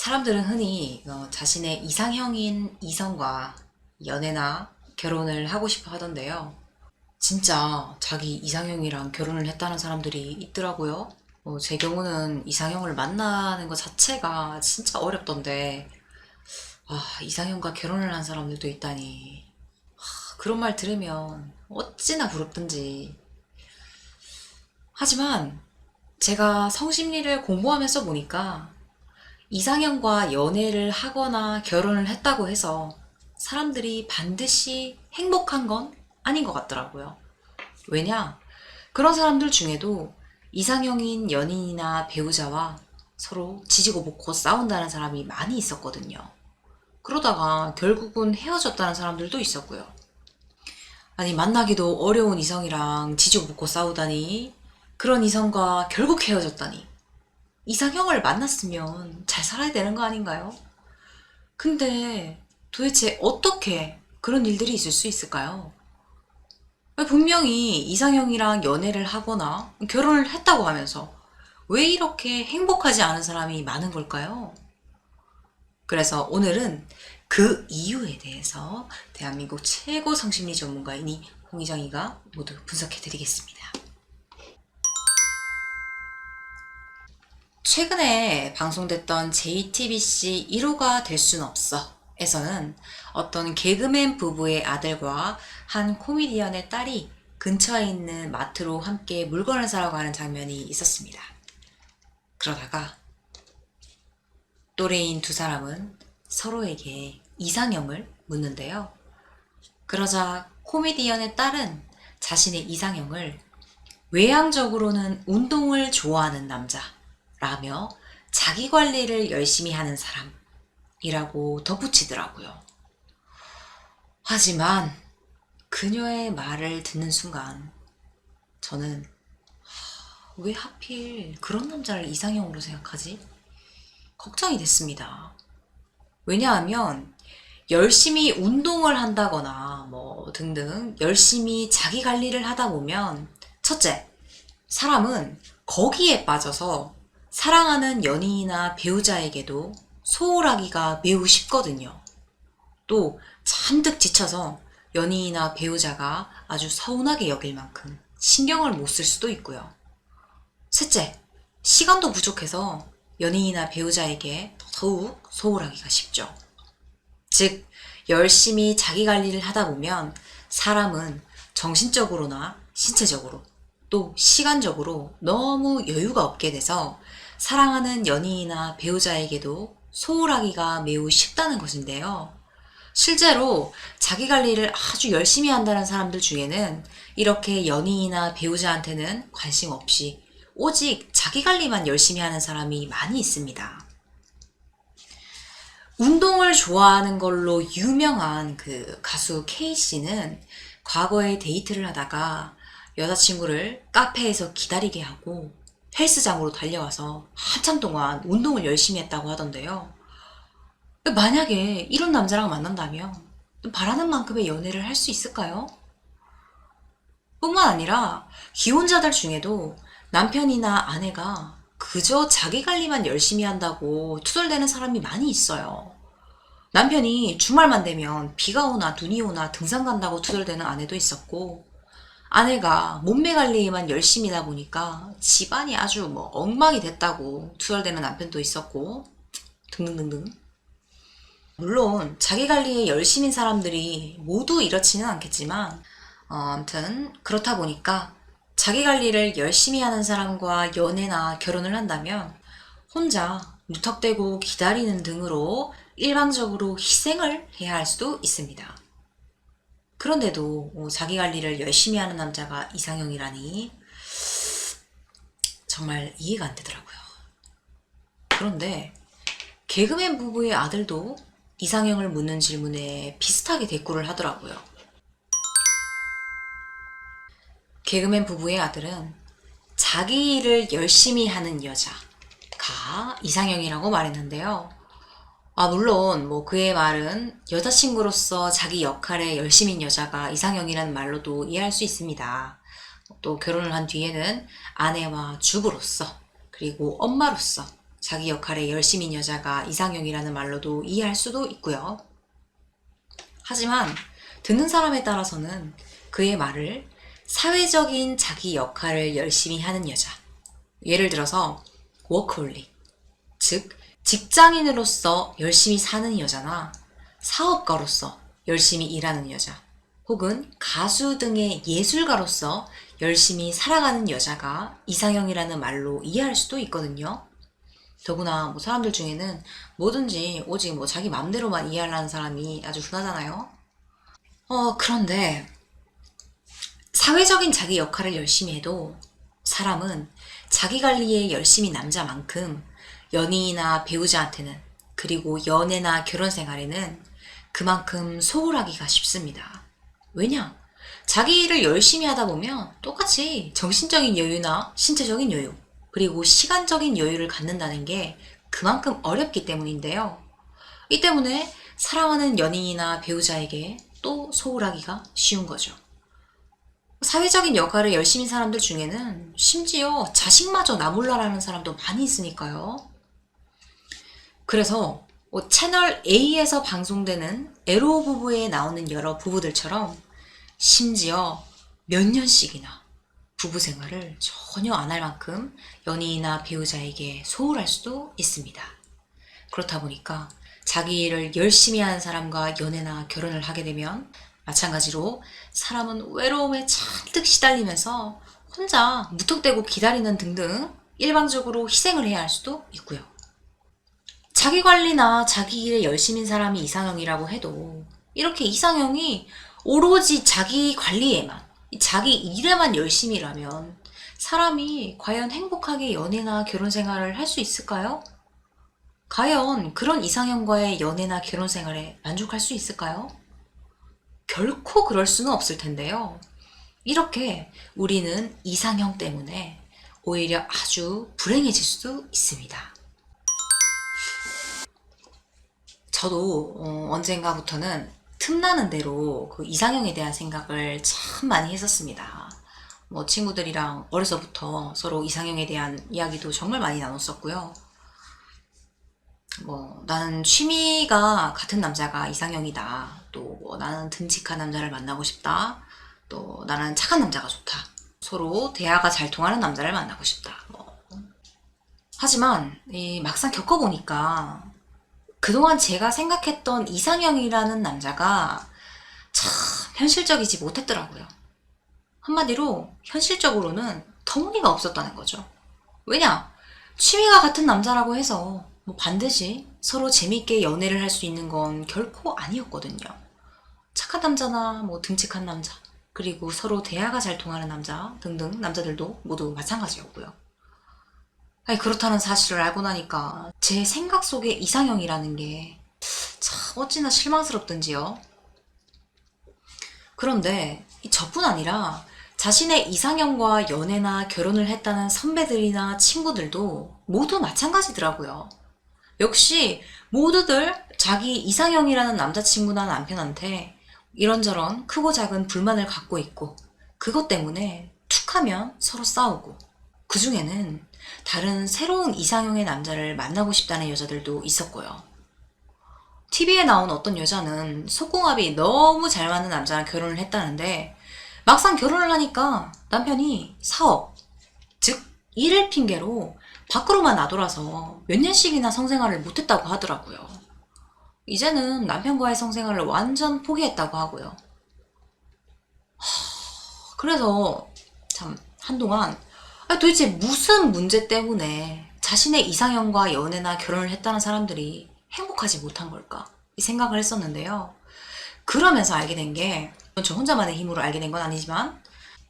사람들은 흔히 어, 자신의 이상형인 이성과 연애나 결혼을 하고 싶어 하던데요. 진짜 자기 이상형이랑 결혼을 했다는 사람들이 있더라고요. 어, 제 경우는 이상형을 만나는 것 자체가 진짜 어렵던데, 아, 이상형과 결혼을 한 사람들도 있다니. 하, 그런 말 들으면 어찌나 부럽든지. 하지만 제가 성심리를 공부하면서 보니까 이상형과 연애를 하거나 결혼을 했다고 해서 사람들이 반드시 행복한 건 아닌 것 같더라고요. 왜냐? 그런 사람들 중에도 이상형인 연인이나 배우자와 서로 지지고 볶고 싸운다는 사람이 많이 있었거든요. 그러다가 결국은 헤어졌다는 사람들도 있었고요. 아니, 만나기도 어려운 이성이랑 지지고 볶고 싸우다니, 그런 이성과 결국 헤어졌다니. 이상형을 만났으면 잘 살아야 되는 거 아닌가요? 근데 도대체 어떻게 그런 일들이 있을 수 있을까요? 분명히 이상형이랑 연애를 하거나 결혼을 했다고 하면서 왜 이렇게 행복하지 않은 사람이 많은 걸까요? 그래서 오늘은 그 이유에 대해서 대한민국 최고 성심리 전문가인 홍희정이가 모두 분석해 드리겠습니다. 최근에 방송됐던 JTBC 1호가 될 순 없어 에서는 어떤 개그맨 부부의 아들과 한 코미디언의 딸이 근처에 있는 마트로 함께 물건을 사러 가는 장면이 있었습니다. 그러다가 또래인 두 사람은 서로에게 이상형을 묻는데요. 그러자 코미디언의 딸은 자신의 이상형을 외향적으로는 운동을 좋아하는 남자 라며 자기 관리를 열심히 하는 사람이라고 덧붙이더라고요. 하지만 그녀의 말을 듣는 순간 저는 하, 왜 하필 그런 남자를 이상형으로 생각하지? 걱정이 됐습니다. 왜냐하면 열심히 운동을 한다거나 뭐 등등 열심히 자기 관리를 하다 보면 첫째, 사람은 거기에 빠져서 사랑하는 연인이나 배우자에게도 소홀하기가 매우 쉽거든요. 또 잔뜩 지쳐서 연인이나 배우자가 아주 서운하게 여길 만큼 신경을 못 쓸 수도 있고요. 셋째, 시간도 부족해서 연인이나 배우자에게 더욱 소홀하기가 쉽죠. 즉, 열심히 자기 관리를 하다 보면 사람은 정신적으로나 신체적으로 또 시간적으로 너무 여유가 없게 돼서 사랑하는 연인이나 배우자에게도 소홀하기가 매우 쉽다는 것인데요. 실제로 자기 관리를 아주 열심히 한다는 사람들 중에는 이렇게 연인이나 배우자한테는 관심 없이 오직 자기 관리만 열심히 하는 사람이 많이 있습니다. 운동을 좋아하는 걸로 유명한 그 가수 K씨는 과거에 데이트를 하다가 여자친구를 카페에서 기다리게 하고 헬스장으로 달려와서 한참 동안 운동을 열심히 했다고 하던데요. 만약에 이런 남자랑 만난다면 바라는 만큼의 연애를 할 수 있을까요? 뿐만 아니라 기혼자들 중에도 남편이나 아내가 그저 자기 관리만 열심히 한다고 투덜대는 사람이 많이 있어요. 남편이 주말만 되면 비가 오나 눈이 오나 등산 간다고 투덜대는 아내도 있었고, 아내가 몸매 관리에만 열심히다 보니까 집안이 아주 뭐 엉망이 됐다고 투덜대는 남편도 있었고, 등등등등. 물론 자기 관리에 열심인 사람들이 모두 이렇지는 않겠지만, 어, 아무튼 그렇다 보니까 자기 관리를 열심히 하는 사람과 연애나 결혼을 한다면 혼자 무턱대고 기다리는 등으로 일방적으로 희생을 해야 할 수도 있습니다. 그런데도 어, 자기 관리를 열심히 하는 남자가 이상형이라니 정말 이해가 안 되더라고요. 그런데 개그맨 부부의 아들도 이상형을 묻는 질문에 비슷하게 대꾸를 하더라고요. 개그맨 부부의 아들은 자기 일을 열심히 하는 여자가 이상형이라고 말했는데요. 아, 물론, 뭐, 그의 말은 여자친구로서 자기 역할에 열심인 여자가 이상형이라는 말로도 이해할 수 있습니다. 또 결혼을 한 뒤에는 아내와 주부로서, 그리고 엄마로서 자기 역할에 열심인 여자가 이상형이라는 말로도 이해할 수도 있고요. 하지만 듣는 사람에 따라서는 그의 말을 사회적인 자기 역할을 열심히 하는 여자. 예를 들어서 워크홀릭. 즉 직장인으로서 열심히 사는 여자나 사업가로서 열심히 일하는 여자. 혹은 가수 등의 예술가로서 열심히 살아가는 여자가 이상형이라는 말로 이해할 수도 있거든요. 더구나 뭐 사람들 중에는 뭐든지 오직 뭐 자기 맘대로만 이해하려는 사람이 아주 흔하잖아요. 어, 그런데 사회적인 자기 역할을 열심히 해도 사람은 자기 관리에 열심히 남자만큼 연인이나 배우자한테는 그리고 연애나 결혼 생활에는 그만큼 소홀하기가 쉽습니다. 왜냐? 자기 일을 열심히 하다 보면 똑같이 정신적인 여유나 신체적인 여유, 그리고 시간적인 여유를 갖는다는 게 그만큼 어렵기 때문인데요. 이 때문에 사랑하는 연인이나 배우자에게 또 소홀하기가 쉬운 거죠. 사회적인 역할을 열심히 한 사람들 중에는 심지어 자식마저 나몰라라는 사람도 많이 있으니까요. 그래서 뭐 채널 A에서 방송되는 에로 부부에 나오는 여러 부부들처럼 심지어 몇 년씩이나 부부 생활을 전혀 안 할 만큼 연인이나 배우자에게 소홀할 수도 있습니다. 그렇다 보니까 자기 일을 열심히 하는 사람과 연애나 결혼을 하게 되면 마찬가지로 사람은 외로움에 잔뜩 시달리면서 혼자 무턱대고 기다리는 등등 일방적으로 희생을 해야 할 수도 있고요. 자기 관리나 자기 일에 열심인 사람이 이상형이라고 해도 이렇게 이상형이 오로지 자기 관리에만, 자기 일에만 열심이라면 사람이 과연 행복하게 연애나 결혼 생활을 할 수 있을까요? 과연 그런 이상형과의 연애나 결혼 생활에 만족할 수 있을까요? 결코 그럴 수는 없을 텐데요. 이렇게 우리는 이상형 때문에 오히려 아주 불행해질 수도 있습니다. 저도 어, 언젠가부터는 틈나는 대로 그 이상형에 대한 생각을 참 많이 했었습니다. 뭐 친구들이랑 어려서부터 서로 이상형에 대한 이야기도 정말 많이 나눴었고요. 뭐 나는 취미가 같은 남자가 이상형이다. 또 뭐 나는 듬직한 남자를 만나고 싶다. 또 나는 착한 남자가 좋다. 서로 대화가 잘 통하는 남자를 만나고 싶다. 뭐. 하지만 이 막상 겪어보니까 그동안 제가 생각했던 이상형이라는 남자가 참 현실적이지 못했더라고요. 한마디로 현실적으로는 터무니가 없었다는 거죠. 왜냐? 취미가 같은 남자라고 해서 뭐 반드시 서로 재밌게 연애를 할 수 있는 건 결코 아니었거든요. 착한 남자나 뭐 듬직한 남자, 그리고 서로 대화가 잘 통하는 남자 등등 남자들도 모두 마찬가지였고요. 아니, 그렇다는 사실을 알고 나니까 제 생각 속의 이상형이라는 게 참 어찌나 실망스럽던지요. 그런데 저뿐 아니라 자신의 이상형과 연애나 결혼을 했다는 선배들이나 친구들도 모두 마찬가지더라고요. 역시 모두들 자기 이상형이라는 남자친구나 남편한테 이런저런 크고 작은 불만을 갖고 있고 그것 때문에 툭 하면 서로 싸우고 그 중에는 다른 새로운 이상형의 남자를 만나고 싶다는 여자들도 있었고요. TV에 나온 어떤 여자는 속궁합이 너무 잘 맞는 남자랑 결혼을 했다는데 막상 결혼을 하니까 남편이 사업, 즉 일을 핑계로 밖으로만 나돌아서 몇 년씩이나 성생활을 못했다고 하더라고요. 이제는 남편과의 성생활을 완전 포기했다고 하고요. 그래서 참 한동안 도대체 무슨 문제 때문에 자신의 이상형과 연애나 결혼을 했다는 사람들이 행복하지 못한 걸까? 이 생각을 했었는데요. 그러면서 알게 된 게, 저 혼자만의 힘으로 알게 된 건 아니지만,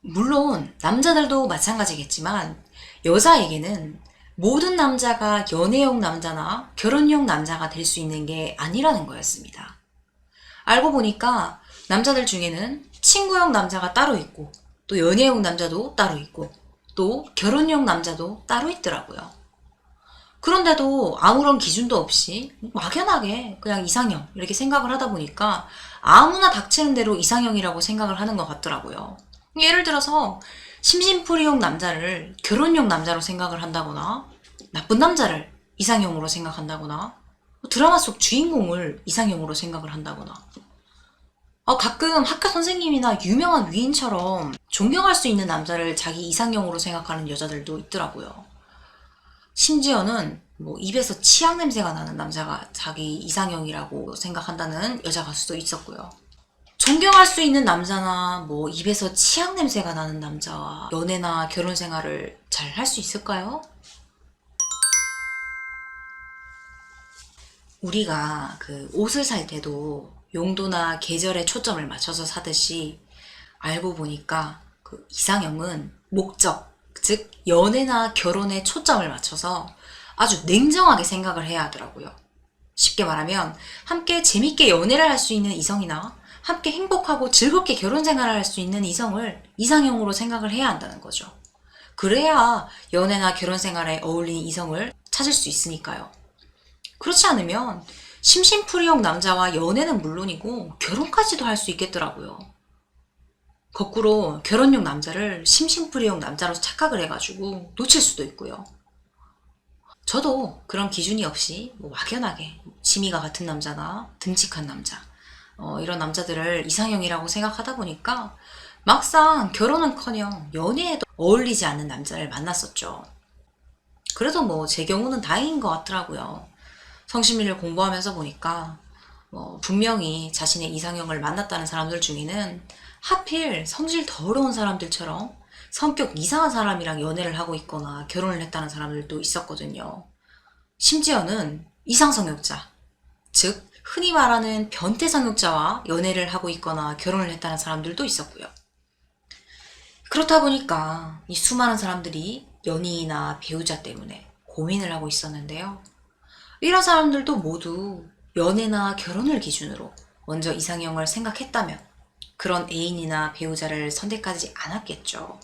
물론 남자들도 마찬가지겠지만, 여자에게는 모든 남자가 연애용 남자나 결혼용 남자가 될 수 있는 게 아니라는 거였습니다. 알고 보니까 남자들 중에는 친구용 남자가 따로 있고, 또 연애용 남자도 따로 있고, 또 결혼용 남자도 따로 있더라고요. 그런데도 아무런 기준도 없이 막연하게 그냥 이상형 이렇게 생각을 하다 보니까 아무나 닥치는 대로 이상형이라고 생각을 하는 것 같더라고요. 예를 들어서 심심풀이용 남자를 결혼용 남자로 생각을 한다거나 나쁜 남자를 이상형으로 생각한다거나 뭐 드라마 속 주인공을 이상형으로 생각을 한다거나 어, 가끔 학교 선생님이나 유명한 위인처럼 존경할 수 있는 남자를 자기 이상형으로 생각하는 여자들도 있더라고요. 심지어는 뭐 입에서 치약 냄새가 나는 남자가 자기 이상형이라고 생각한다는 여자 가수도 있었고요. 존경할 수 있는 남자나 뭐 입에서 치약 냄새가 나는 남자와 연애나 결혼 생활을 잘 할 수 있을까요? 우리가 그 옷을 살 때도 용도나 계절에 초점을 맞춰서 사듯이 알고 보니까 그 이상형은 목적, 즉 연애나 결혼에 초점을 맞춰서 아주 냉정하게 생각을 해야 하더라고요. 쉽게 말하면 함께 재밌게 연애를 할 수 있는 이성이나 함께 행복하고 즐겁게 결혼 생활을 할 수 있는 이성을 이상형으로 생각을 해야 한다는 거죠. 그래야 연애나 결혼 생활에 어울리는 이성을 찾을 수 있으니까요. 그렇지 않으면 심심풀이용 남자와 연애는 물론이고 결혼까지도 할 수 있겠더라고요. 거꾸로 결혼용 남자를 심심풀이용 남자로 착각을 해가지고 놓칠 수도 있고요. 저도 그런 기준이 없이 뭐 막연하게 지미가 같은 남자나 듬직한 남자 어, 이런 남자들을 이상형이라고 생각하다 보니까 막상 결혼은커녕 연애에도 어울리지 않는 남자를 만났었죠. 그래도 뭐 제 경우는 다행인 것 같더라고요. 성심리를 공부하면서 보니까 뭐 분명히 자신의 이상형을 만났다는 사람들 중에는 하필 성질 더러운 사람들처럼 성격 이상한 사람이랑 연애를 하고 있거나 결혼을 했다는 사람들도 있었거든요. 심지어는 이상성욕자, 즉 흔히 말하는 변태성욕자와 연애를 하고 있거나 결혼을 했다는 사람들도 있었고요. 그렇다 보니까 이 수많은 사람들이 연인이나 배우자 때문에 고민을 하고 있었는데요. 이런 사람들도 모두 연애나 결혼을 기준으로 먼저 이상형을 생각했다면 그런 애인이나 배우자를 선택하지 않았겠죠.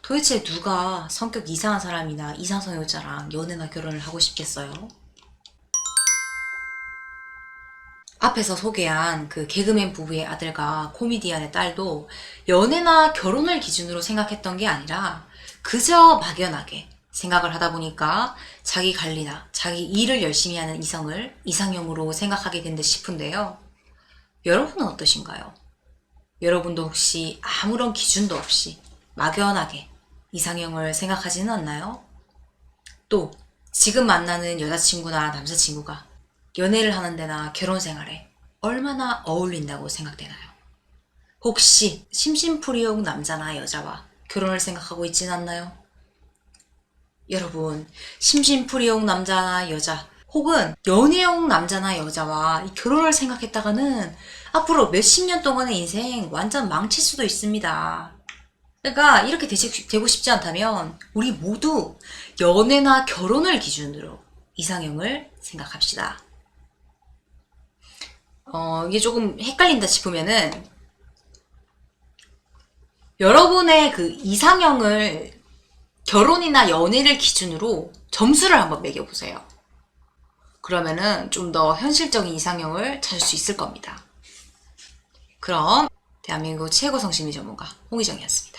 도대체 누가 성격 이상한 사람이나 이상성애자랑 연애나 결혼을 하고 싶겠어요? 앞에서 소개한 그 개그맨 부부의 아들과 코미디언의 딸도 연애나 결혼을 기준으로 생각했던 게 아니라 그저 막연하게 생각을 하다 보니까 자기 관리나 자기 일을 열심히 하는 이성을 이상형으로 생각하게 된듯 싶은데요. 여러분은 어떠신가요? 여러분도 혹시 아무런 기준도 없이 막연하게 이상형을 생각하지는 않나요? 또 지금 만나는 여자친구나 남자친구가 연애를 하는 데나 결혼 생활에 얼마나 어울린다고 생각되나요? 혹시 심심풀이용 남자나 여자와 결혼을 생각하고 있진 않나요? 여러분, 심심풀이용 남자나 여자, 혹은 연애용 남자나 여자와 이 결혼을 생각했다가는 앞으로 몇십 년 동안의 인생 완전 망칠 수도 있습니다. 그러니까 이렇게 되고 싶지 않다면 우리 모두 연애나 결혼을 기준으로 이상형을 생각합시다. 어, 이게 조금 헷갈린다 싶으면은 여러분의 그 이상형을 결혼이나 연애를 기준으로 점수를 한번 매겨보세요. 그러면은 좀 더 현실적인 이상형을 찾을 수 있을 겁니다. 그럼 대한민국 최고 성심리 전문가 홍희정이었습니다.